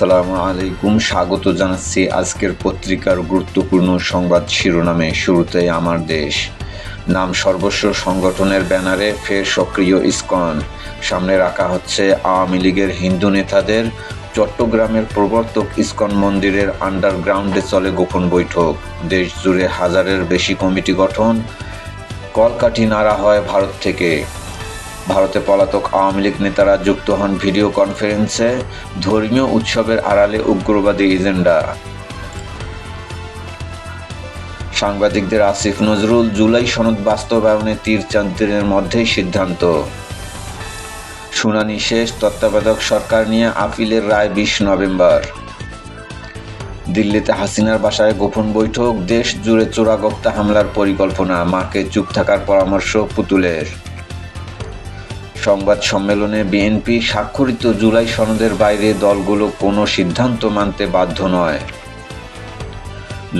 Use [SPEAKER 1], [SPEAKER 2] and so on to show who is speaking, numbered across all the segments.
[SPEAKER 1] আসসালামু আলাইকুম। স্বাগত জানাচ্ছি আজকের পত্রিকার গুরুত্বপূর্ণ সংবাদ শিরোনামে। শুরুতেই আমার দেশ। নাম সর্বস্ব সংগঠনের ব্যানারে ফের সক্রিয় ইসকন। সামনে রাখা হচ্ছে আওয়ামী লীগের হিন্দু নেতাদের। চট্টগ্রামের প্রবর্তক ইসকন মন্দিরের আন্ডারগ্রাউন্ডে চলে গোপন বৈঠক। দেশ জুড়ে হাজারের বেশি কমিটি গঠন। কলকাঠি নাড়া হয় ভারত থেকে। ভারতে পলাতক আওয়ামী লীগ নেতারা যুক্ত হন ভিডিও কনফারেন্সে। ধর্মীয় উৎসবের আড়ালে উগ্রবাদী এজেন্ডা। সাংবাদিকদের আসিফ নজরুল জুলাই সনদ বাস্তবায়নে তীর দিনের মধ্যেই সিদ্ধান্ত। শুনানি শেষ, তত্ত্বাবধায়ক সরকার নিয়ে আপিলের রায় বিশ নভেম্বর। দিল্লিতে হাসিনার বাসায় গোপন বৈঠক, দেশ জুড়ে চোরাগপ্তা হামলার পরিকল্পনা, মাকে চুপ থাকার পরামর্শ পুতুলের। সংবাদ সম্মেলনে বিএনপি স্বাক্ষরিত জুলাই সনদের বাইরে দলগুলো কোনো সিদ্ধান্ত মানতে বাধ্য নয়।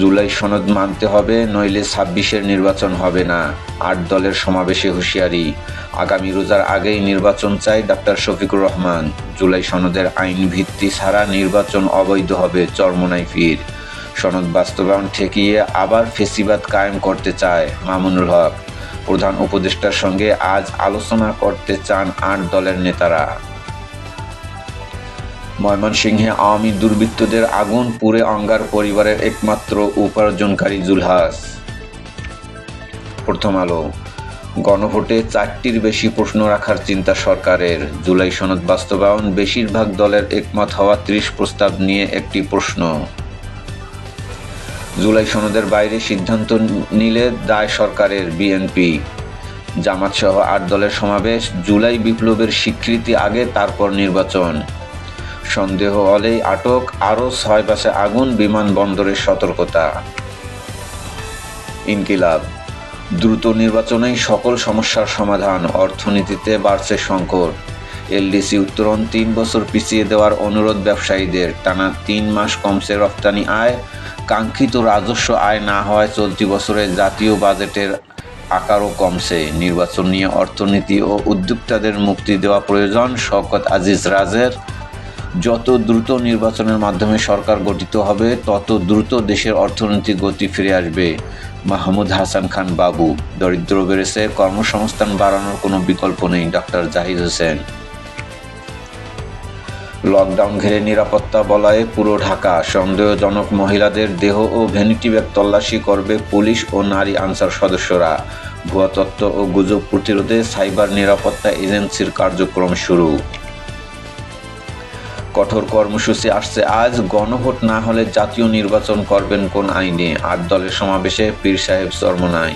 [SPEAKER 1] জুলাই সনদ মানতে হবে, নইলে ছাব্বিশের নির্বাচন হবে না। আট দলের সমাবেশে হুঁশিয়ারি। আগামী রোজার আগেই নির্বাচন চাই ডাক্তার শফিকুর রহমান। জুলাই সনদের আইন ভিত্তি ছাড়া নির্বাচন অবৈধ হবে চরমনাই ফির। সনদ বাস্তবায়ন ঠেকিয়ে আবার ফেসিবাদ কায়েম করতে চায় মামুনুল হক। প্রধান উপদেষ্টার সঙ্গে আজ আলোচনা করতে চান আট দলের নেতারা। ময়মনসিংহে আওয়ামী দুর্বৃত্তদের আগুন পুড়ে অঙ্গার পরিবারের একমাত্র উপার্জনকারী জুলহাস। প্রথম আলো, গণভোটে চারটির বেশি প্রশ্ন রাখার চিন্তা সরকারের। জুলাই সনদ বাস্তবায়ন, বেশিরভাগ দলের একমত হওয়া ত্রিশ প্রস্তাব নিয়ে একটি প্রশ্ন। জুলাই সনদের বাইরে সিদ্ধান্ত নিলে দায় সরকারের বিএনপি। জামাত সহ আট দলের সমাবেশ, জুলাই বিপ্লবের স্বীকৃতি আগে, তারপর নির্বাচন। সন্দেহ হলেই আটক, আরও ছয় বাসে আগুন, বিমানবন্দরের সতর্কতা। ইনকিলাব। দ্রুত নির্বাচনেই সকল সমস্যার সমাধান, অর্থনীতিতে বাড়ছে সংকট। এলডিসি উত্তরণ তিন বছর পিছিয়ে দেওয়ার অনুরোধ ব্যবসায়ীদের, টানা তিন মাস কমছে রপ্তানি আয় কাঙ্ক্ষিত রাজস্ব আয় না হওয়ায় চলতি বছরে জাতীয় বাজেটের আকারও কমছে। নির্বাচন নিয়ে অর্থনীতি ও উদ্যোক্তাদের মুক্তি দেওয়া প্রয়োজন। শওকত আজিজ রাজের, যত দ্রুত নির্বাচনের মাধ্যমে সরকার গঠিত হবে, তত দ্রুত দেশের অর্থনৈতিক গতি ফিরে আসবে। মাহমুদ হাসান খান বাবু, দরিদ্র বেড়েছে, কর্মসংস্থান বাড়ানোর কোনো বিকল্প নেই, ডক্টর জাহিদ হোসেন। লকডাউন ঘিরে নিরাপত্তা বলয়ে পুরো ঢাকা। সন্দেহজনক মহিলাদের দেহ ও ভ্যানিটি ব্যাগ তল্লাশি করবে পুলিশ ও নারী আনসার সদস্যরা। ভুয়া তত্ত্ব ও গুজব প্রতিরোধে সাইবার নিরাপত্তা এজেন্সির কার্যক্রম শুরু। কঠোর কর্মসূচি আসছে আজ, গণভোট না হলে জাতীয় নির্বাচন করবেন কোন আইনে? আট দলের সমাবেশে পীর সাহেব চরমনাই।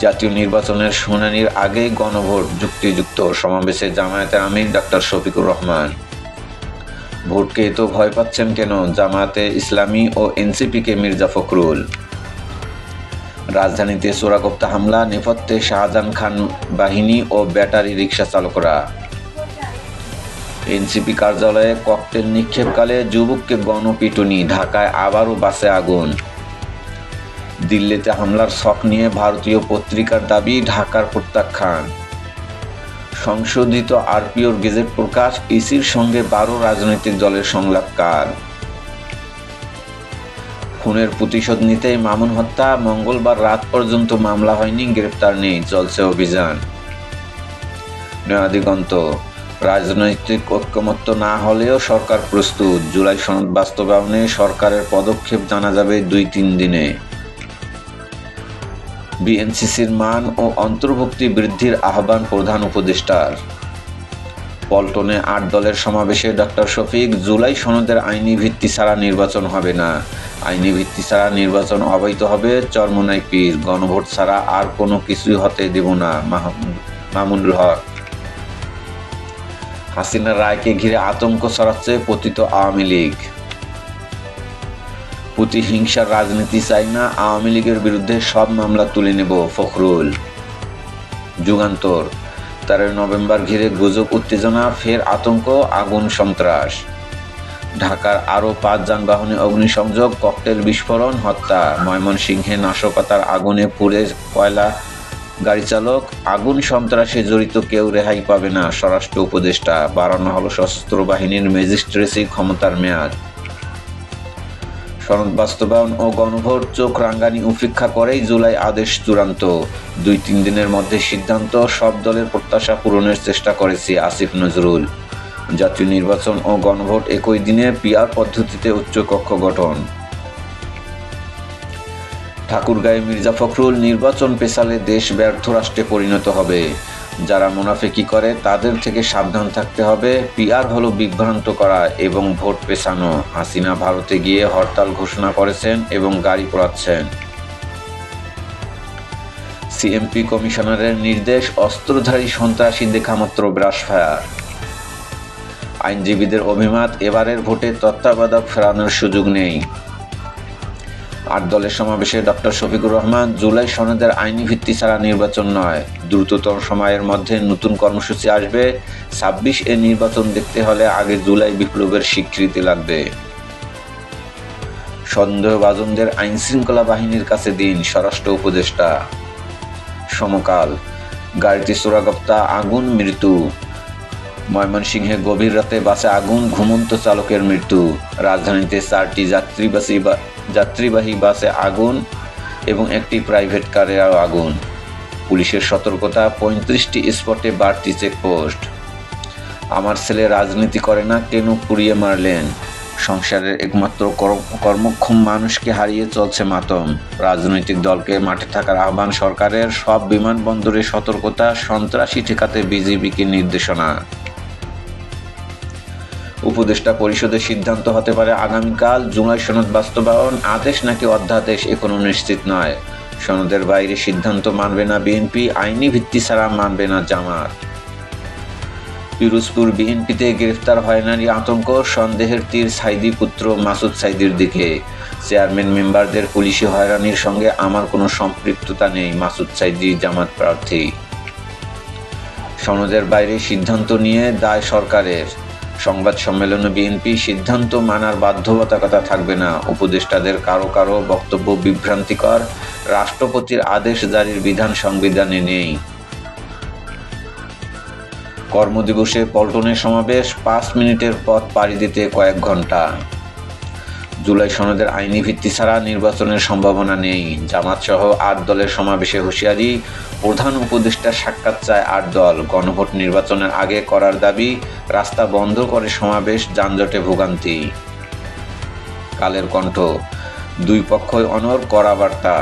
[SPEAKER 1] জাতীয় নির্বাচনের শুনানির আগেই গণভোট যুক্তিযুক্ত সমাবেশে জামায়াতের আমির ডাক্তার শফিকুর রহমান। ভোটকে তো ভয় পাচ্ছেন কেন? জামায়াতে ইসলামী ও এনসিপিকে মির্জা ফখরুল। রাজধানীতে চোরাগোপ্তা হামলা, নেপথ্যে শাহজাহান খান বাহিনী ও ব্যাটারি রিক্সা চালকরা। এনসিপি কার্যালয়ে ককটেল নিক্ষেপকালে যুবককে গণপিটুনি, ঢাকায় আবারও বাসে আগুন। দিল্লিতে হামলার শখ নিয়ে ভারতীয় পত্রিকার দাবি, ঢাকার প্রত্যাখ্যান। সংশোধিত আরপিওর গেজেট প্রকাশ, ইসির সঙ্গে বারো রাজনৈতিক দলের সংলাপ কার খুনের প্রতিশোধ নিতেই মামুন হত্যা, মঙ্গলবার রাত পর্যন্ত মামলা হয়নি, গ্রেপ্তার নেই, চলছে অভিযান। নয়াদিগন্ত, রাজনৈতিক ঐক্যমত্য না হলেও সরকার প্রস্তুত। জুলাই সনদ বাস্তবায়নে সরকারের পদক্ষেপ জানা যাবে দুই তিন দিনে। বিএনসিসির মান ও অন্তর্ভুক্তি বৃদ্ধির আহ্বান প্রধান উপদেষ্টার। পল্টনে আট দলের সমাবেশে ডক্টর শফিক, জুলাই সনদের আইনি ভিত্তি ছাড়া নির্বাচন হবে না। আইনি ভিত্তি ছাড়া নির্বাচন অবৈধ হবে, চরমনাই পীর। গণভোট ছাড়া আর কোনো কিছুই হতে দেব না মামুনুল হক। হাসিনা রায়কে ঘিরে আতঙ্ক ছড়াচ্ছে পতিত আওয়ামী লীগ। প্রতিহিংসার রাজনীতি চাই না, আওয়ামী লীগের বিরুদ্ধে সব মামলা তুলে নেব, ফখরুল। যুগান্তর। তেরোই নভেম্বর ঘিরে গুজব, উত্তেজনা, ফের আতঙ্ক, আগুন, সন্ত্রাস। ঢাকার আরও পাঁচ যানবাহনে অগ্নিসংযোগ, ককটেল বিস্ফোরণ, হত্যা। ময়মনসিংহে নাশকতার আগুনে পুড়ে কয়লা গাড়ি চালক আগুন সন্ত্রাসে জড়িত কেউ রেহাই পাবে না, স্বরাষ্ট্র উপদেষ্টা। বাড়ানো হলো সশস্ত্র বাহিনীর ম্যাজিস্ট্রেসি ক্ষমতার মেয়াদ। সনদ বাস্তবায়ন ও গণভোট চোখ রাঙ্গানি উপেক্ষা করেই জুলাই আদেশ চূড়ান্ত। দুই তিন দিনের মধ্যে সিদ্ধান্ত সব দলের প্রত্যাশা পূরণের চেষ্টা করেছে আসিফ নজরুল। জাতীয় নির্বাচন ও গণভোট একই দিনে পিআর পদ্ধতিতে উচ্চকক্ষ গঠন। ঠাকুরগাঁয়ে মির্জা ফখরুল নির্বাচন পেছালে দেশ ব্যর্থ রাষ্ট্রে পরিণত হবে। যারা মুনাফেকি করে, তাদের থেকে সাবধান থাকতে হবে। পিআর হলো বিভ্রান্ত করা এবং ভোট পেছানো। হাসিনা ভারতে গিয়ে হরতাল ঘোষণা করেছেন এবং গাড়ি পোড়াচ্ছেন। সিএমপি কমিশনারের নির্দেশ, অস্ত্রধারী সন্ত্রাসী দেখামাত্র ব্রাশ ফায়ার আইনজীবীদের অভিমত, এবারের ভোটে তত্ত্বাবধায়ক ফেরানোর সুযোগ নেই। আট দলের সমাবেশে ডক্টর শফিকুর রহমান জুলাই সনদের আইনি ভিত্তি ছাড়া নির্বাচন নয়। দ্রুততর সময়ের মধ্যে নতুন কর্মসূচি আসবে। ছাব্বিশ এ নির্বাচন দেখতে হলে আগে জুলাই বিপ্লবের স্বীকৃতি লাগবে। সন্দেহভাজনদের আইন শৃঙ্খলা বাহিনীর কাছে দিন, স্বরাষ্ট্র উপদেষ্টা। সমকাল গাড়িতে চোরাগপ্তা, আগুন, মৃত্যু। ময়মনসিংহে গভীর রাতে বাসে আগুন, ঘুমন্ত চালকের মৃত্যু। রাজধানীতে চারটি যাত্রীবাসী যাত্রীবাহী বাসে আগুন এবং একটি প্রাইভেট কারেও আগুন। পুলিশের সতর্কতা, পঁয়ত্রিশটি স্পটে বাড়তি চেকপোস্ট আমার ছেলে রাজনীতি করে না কেন পুড়িয়ে মারলেন। সংসারের একমাত্র কর্মক্ষম মানুষকে হারিয়ে চলছে মাতম। রাজনৈতিক দলকে মাঠে থাকার আহ্বান সরকারের, সব বিমানবন্দরে সতর্কতা, সন্ত্রাসী ঠেকাতে বিজেপিকে নির্দেশনা। উপদেষ্টা পরিষদের সিদ্ধান্ত হতে পারে আগামীকাল। জুলাই সনদ বাস্তবায়ন আদেশ নাকি অধ্যাদেশ, এখনও নিশ্চিত নয়। সনদের বাইরে সিদ্ধান্ত মানবে না বিএনপি, আইনি ভিত্তি ছাড়া মানবে না জামাত। পিরোজপুর বিএনপিতে গ্রেফতার হয়নারি আতঙ্ক, সন্দেহের তীর সাইদি পুত্র মাসুদ সাইদির দিকে। চেয়ারম্যান মেম্বারদের পুলিশি হয়রানির সঙ্গে আমার কোনো সম্পৃক্ততা নেই, মাসুদ সাইদি জামাত প্রার্থী। সনদের বাইরে সিদ্ধান্ত নিয়ে দায় সরকারের। সংবাদ সম্মেলনে বিএনপি সিদ্ধান্ত মানার বাধ্যবাধকতা থাকবে না। উপদেষ্টাদের কারও কারও বক্তব্য বিভ্রান্তিকর। রাষ্ট্রপতির আদেশ জারির বিধান সংবিধানে নেই। কর্মদিবসে পল্টনের সমাবেশ, পাঁচ মিনিটের পথ পাড়ি দিতে কয়েক ঘণ্টা জুলাই সনদের আইনি ভিত্তি ছাড়া নির্বাচনের সম্ভাবনা নেই। জামাত সহ আট দলের সমাবেশে হুঁশিয়ারি। প্রধান উপদেষ্টা সাক্ষাৎ চায় আট দল। গণভোট নির্বাচনের আগে করার দাবি, রাস্তা বন্ধ করে সমাবেশ, যানজটে ভোগান্তি। কালের কণ্ঠ, দুই পক্ষই অনর করা বার্তা।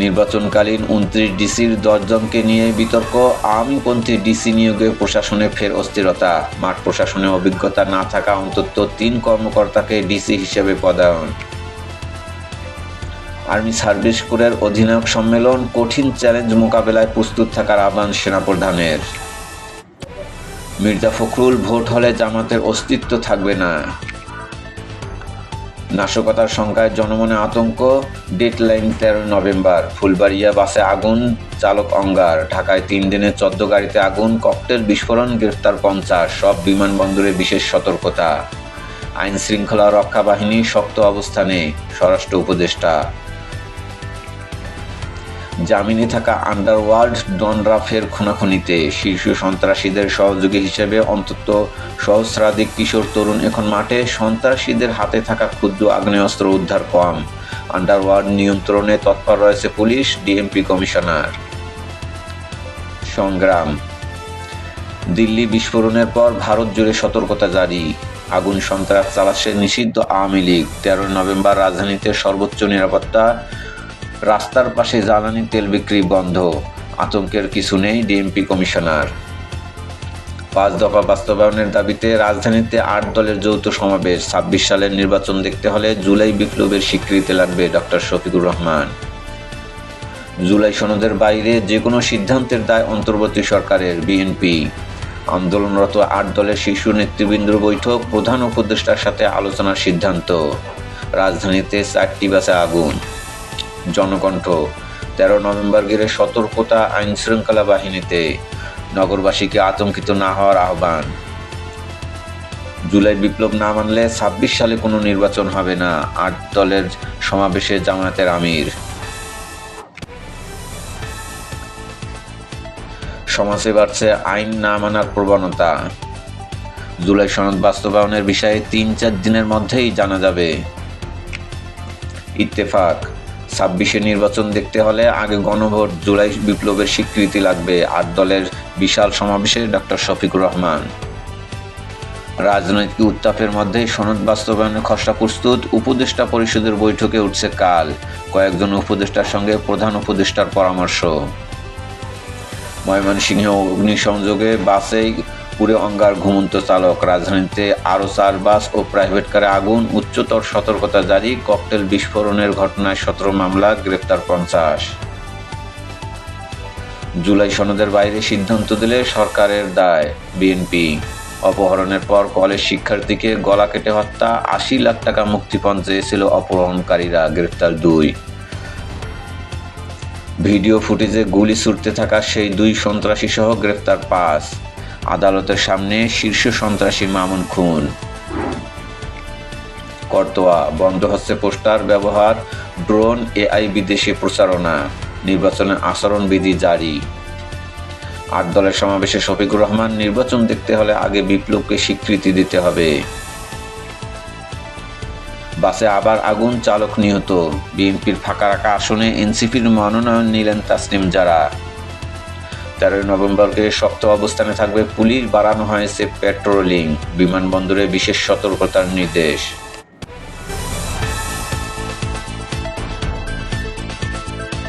[SPEAKER 1] নির্বাচনকালীন উনত্রিশ ডিসির দশজনকে নিয়ে বিতর্ক আওয়ামীপন্থী ডিসি নিয়োগে প্রশাসনে ফের অস্থিরতা। মাঠ প্রশাসনে অভিজ্ঞতা না থাকা অন্তত তিন কর্মকর্তাকে ডিসি হিসেবে পদায়ন। আর্মি সার্ভিস কোরের অধিনায়ক সম্মেলন, কঠিন চ্যালেঞ্জ মোকাবেলায় প্রস্তুত থাকার আহ্বান সেনাপ্রধানের। মির্জা ফখরুল ভোট হলে জামাতের অস্তিত্ব থাকবে না। নাশকতার সংখ্যায় জনমনে আতঙ্ক। ডেডলাইন তেরো নভেম্বর, ফুলবাড়িয়া বাসে আগুন, চালক অঙ্গার। ঢাকায় তিন দিনে চোদ্দ গাড়িতে আগুন, ককটেল বিস্ফোরণ গ্রেফতার পঞ্চাশ। সব বিমানবন্দরে বিশেষ সতর্কতা। আইন শৃঙ্খলা রক্ষা বাহিনী শক্ত অবস্থানে, স্বরাষ্ট্র উপদেষ্টা জামিনে থাকা আন্ডারওয়ার্ল্ড ডনরা ফের খুনাখুনিতে শীর্ষ সন্ত্রাসীদের সহযোগী হিসেবে অন্তত সহস্রাধিক কিশোর তরুণ এখন মাঠে সন্ত্রাসীদের হাতে থাকা ক্ষুদ্র আগ্নেয়াস্ত্র উদ্ধার কম। আন্ডারওয়ার্ল্ড নিয়ন্ত্রণে তৎপর রয়েছে পুলিশ ডিএমপি কমিশনার। সংগ্রাম। দিল্লি বিস্ফোরণের পর ভারত জুড়ে সতর্কতা জারি। আগুন সন্ত্রাস চালাচ্ছে নিষিদ্ধ আওয়ামী লীগ। তেরো নভেম্বর রাজধানীতে সর্বোচ্চ নিরাপত্তা রাস্তার পাশে জ্বালানি তেল বিক্রি বন্ধ। আতঙ্কের কিছু নেই ডিএমপি কমিশনার। পাঁচ দফা বাস্তবায়নের দাবিতে রাজধানীতে আট দলের যৌথ সমাবেশ। ছাব্বিশ সালের নির্বাচন দেখতে হলে জুলাই বিপ্লবের স্বীকৃতি লাগবে ডক্টর শফিকুর রহমান। জুলাই সনদের বাইরে যে কোনো সিদ্ধান্তের দায় অন্তর্বর্তী সরকারের, বিএনপি। আন্দোলনরত আট দলের শীর্ষ নেতৃবৃন্দর বৈঠক প্রধান উপদেষ্টার সাথে আলোচনার সিদ্ধান্ত। রাজধানীতে চারটি বাসে আগুন। জনকণ্ঠ। তেরো নভেম্বর ঘিরে সতর্কতা আইন শৃঙ্খলা বাহিনীতে নগরবাসীকে আতঙ্কিত না হওয়ার আহ্বান। জুলাই বিপ্লব না মানলে ছাব্বিশ সালে কোনো নির্বাচন হবে না, আট দলের সমাবেশে জামায়াতের আমির। সমাজে বাড়ছে আইন না মানার প্রবণতা। জুলাই সনদ বাস্তবায়নের বিষয়ে তিন চার দিনের মধ্যেই জানা যাবে। ইত্তেফাক ছাব্বিশে নির্বাচন দেখতে হলে আগে গণভোট, জুলাই বিপ্লবের স্বীকৃতি লাগবে আট দলের বিশাল সমাবেশে ডক্টর শফিকুর রহমান। রাজনৈতিক উত্তাপের মধ্যে সনদ বাস্তবায়নের খসড়া প্রস্তুত, উপদেষ্টা পরিষদের বৈঠকে উঠছে কাল। কয়েকজন উপদেষ্টার সঙ্গে প্রধান উপদেষ্টার পরামর্শ। ময়মনসিংহে অগ্নিসংযোগে বাসেই পুরে অঙ্গার ঘুমন্ত চালক রাজধানীতে আরও চার বাস ও প্রাইভেট কারে আগুন, উচ্চতর সতর্কতা জারি ককটেল বিস্ফোরণের ঘটনায় সতেরো মামলা, গ্রেপ্তার পঞ্চাশ। জুলাই সনদের বাইরে সিদ্ধান্ত দিলে সরকারের দায় বিএনপি। অপহরণের পর কলেজ শিক্ষার্থীকে গলা কেটে হত্যা, আশি লাখ টাকা মুক্তিপণ চেয়েছিল অপহরণকারীরা, গ্রেপ্তার দুই। ভিডিও ফুটেজে গুলি ছুটতে থাকা সেই দুই সন্ত্রাসী সহ গ্রেফতার পাঁচ। আদালতের সামনে শীর্ষ সন্ত্রাসী মামুন খুন করতোয়া বন্ধ হচ্ছে পোস্টার ব্যবহার, ড্রোন, এআই বিদেশে প্রচারণা, নির্বাচনের আচরণবিধি জারি। আট দলের সমাবেশে শফিকুর রহমান, নির্বাচন দেখতে হলে আগে বিপ্লবকে স্বীকৃতি দিতে হবে। বাসে আবার আগুন, চালক নিহত। বিএনপির ফাঁকা রাখা আসনে এনসিপির মনোনয়ন নিলেন তাসনিম যারা তেরোই নভেম্বরকে শক্ত অবস্থানে থাকবে পুলিশ বাড়ানো হয়েছে পেট্রোলিং বিমানবন্দরে বিশেষ সতর্কতার নির্দেশ।